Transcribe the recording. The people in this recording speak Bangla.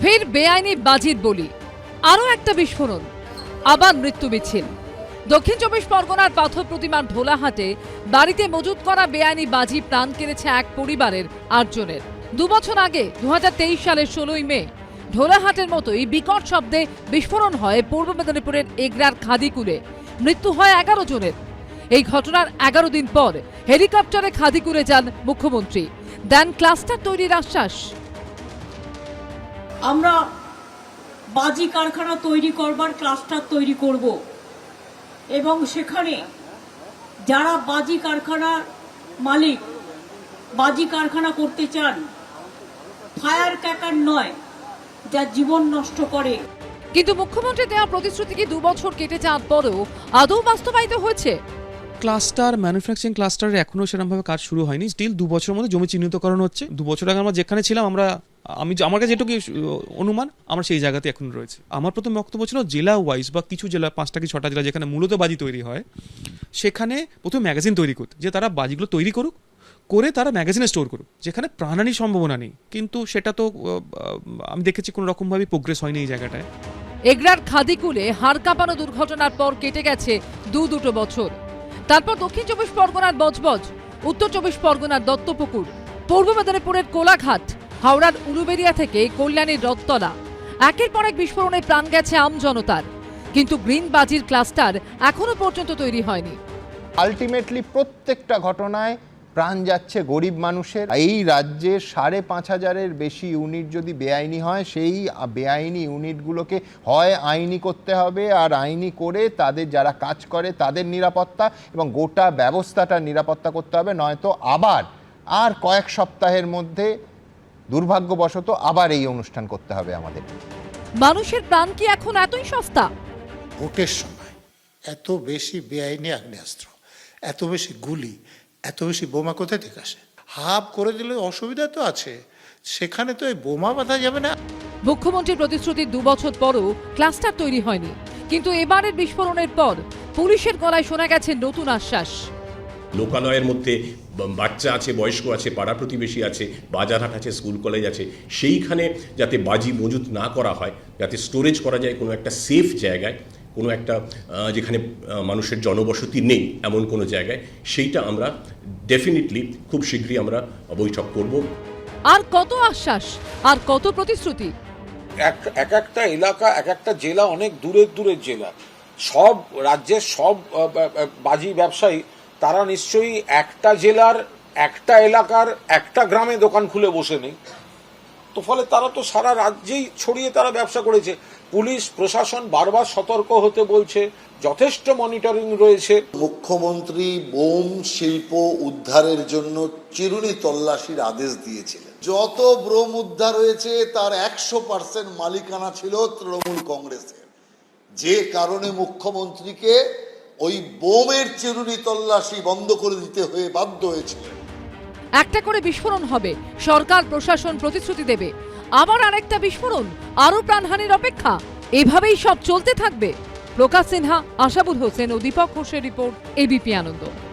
ফের বেআইনি বাজির বলি। আরও একটা বিস্ফোরণ। আবার মৃত্যু মিছিল। দক্ষিণ চব্বিশ পরগনার পাথর প্রতিমার ঢোলাহাটে বাড়িতে মজুত করা বেআইনি বাজি প্রাণ কেড়েছে এক পরিবারের আটজনের। দুবছর আগে দু সালের ষোলোই মে ঢোলাহাটের মতোই বিকট শব্দে বিস্ফোরণ হয় পূর্ব মেদিনীপুরের এগরার খাদিকুলে। মৃত্যু হয় এগারো জনের। এই ঘটনার এগারো দিন পর হেলিকপ্টারে খাদিকুলে যান মুখ্যমন্ত্রী। দেন ক্লাস্টার তৈরির আশ্বাস। আমরা বাজি কারখানা তৈরি করবার ক্লাস্টার তৈরি করব। এবং সেখানে যারা বাজি কারখানার মালিক, বাজি কারখানা করতে চান, ফায়ার ক্যাকার নয়, যা জীবন নষ্ট করে। কিন্তু মুখ্যমন্ত্রী দেওয়া প্রতিশ্রুতি কি দু বছর কেটে যাওয়ার পরেও আদৌ বাস্তবায়িত হয়েছে? ক্লাস্টার, ম্যানুফ্যাকচারিং ক্লাস্টারের এখনও সেরকমভাবে কাজ শুরু হয়নি। স্টিল দু বছরের মধ্যে জমি চিহ্নিতকরণ হচ্ছে। দু বছর আগে আমরা যেখানে ছিলাম, আমরা, আমি আমার কাছে যেটুকু অনুমান, আমরা সেই জায়গাতে এখন রয়েছে। আমার প্রথম বক্তব্য ছিল জেলা ওয়াইজ বা কিছু জেলা, পাঁচটা কি ছটা জেলা যেখানে মূলত বাজি তৈরি হয়, সেখানে প্রথমে ম্যাগাজিন তৈরি করতে। যে তারা বাজিগুলো তৈরি করুক, করে তারা ম্যাগাজিনে স্টোর করুক। যেখানে প্রাণহানির সম্ভাবনা নেই। কিন্তু সেটা তো আমি দেখেছি কোনো রকমভাবে প্রোগ্রেস হয়নি এই জায়গাটায়। এগরার খাদিকুলে হাড় কাঁপানো দুর্ঘটনার পর কেটে গেছে দু দুটো বছর। তারপর দক্ষিণ চব্বিশ পরগনার বজবজ, উত্তর চব্বিশ পরগনার দত্তপুকুর, পূর্ব মেদিনীপুরের কোলাঘাট, হাওড়ার উলুবেরিয়া থেকে কল্যাণীর রথতলা। একের পর এক বিস্ফোরণে প্রাণ গেছে আম জনতার। কিন্তু গ্রিন বাজির ক্লাস্টার এখনও পর্যন্ত তৈরি হয়নি। আলটিমেটলি প্রত্যেকটা ঘটনায় প্রাণ যাচ্ছে গরিব মানুষের। এই রাজ্যে সাড়ে পাঁচ হাজারের বেশি ইউনিট যদি বেআইনি হয় সেই বেআইনি ইউনিটগুলোকে হয় আইনি করতে হবে আর আইনি করে তাদের যারা কাজ করে তাদের নিরাপত্তা এবং গোটা ব্যবস্থাটার নিরাপত্তা করতে হবে। নয়তো আবার আর কয়েক সপ্তাহের মধ্যে দুর্ভাগ্যবশত আবার এই অনুষ্ঠান করতে হবে আমাদের। মানুষের প্রাণ কি এখন এতই সস্তা? ভোটের সময় এত বেশি বেআইনি আগ্নেয়াস্ত্র এত বেশি গুলি এত বেশি বোমা কোথায় থেকে আসে? হাফ করে দিলে অসুবিধা তো আছে। সেখানে তো এই বোমা বাঁধা যাবে না। মুখ্যমন্ত্রীর প্রতিশ্রুতির দু বছর পরও ক্লাস্টার তৈরি হয়নি। কিন্তু এবারের বিস্ফোরণের পর পুলিশের গলায় শোনা গেছে নতুন আশ্বাস। লোকালয়ের মধ্যে বাচ্চা আছে বয়স্ক আছে পাড়া প্রতিবেশী আছে বাজারহাট আছে স্কুল কলেজ আছে সেইখানে যাতে বাজি মজুত না করা হয় যাতে স্টোরেজ করা যায় কোনো একটা সেফ জায়গায় কোনো একটা যেখানে মানুষের জনবসতি নেই এমন কোনো জায়গায় সেইটা আমরা ডেফিনেটলি খুব শীঘ্রই আমরা বৈঠক করব। আর কত আশ্বাস আর কত প্রতিশ্রুতি? এক এক একটা এলাকা এক একটা জেলা অনেক দূরের দূরের জেলা। সব রাজ্যের সব বাজি ব্যবসায়ী তারা নিশ্চয়ই একটা জেলার একটা এলাকার একটা গ্রামে দোকান খুলে বসে নেই। তো ফলে তারা তো সারা রাজ্যেই ছড়িয়ে তারা ব্যবসা করেছে। পুলিশ প্রশাসন বারবার সতর্ক হতে বলছে যথেষ্ট মনিটরিং রয়েছে। মুখ্যমন্ত্রী বোম শিল্প উদ্ধারের জন্য চিরুনি তল্লাশির আদেশ দিয়েছিলেন। যত বোম উদ্ধার হয়েছে তার একশো পার্সেন্ট মালিকানা ছিল তৃণমূল কংগ্রেসের। যে কারণে মুখ্যমন্ত্রীকে ওই বোমের চিরুনি তল্লাশি বন্ধ করে দিতে হয়ে বাধ্য হয়েছিল একটা করে বিস্ফোরণ হবে। সরকার প্রশাসন প্রতিশ্রুতি দেবে। আবার আরেকটা বিস্ফোরণ, আরও প্রাণহানির অপেক্ষা। এভাবেই সব চলতে থাকবে। প্রকাশ সিনহা আশাবুল হোসেন ও দীপক ঘোষের রিপোর্ট এবিপি আনন্দ।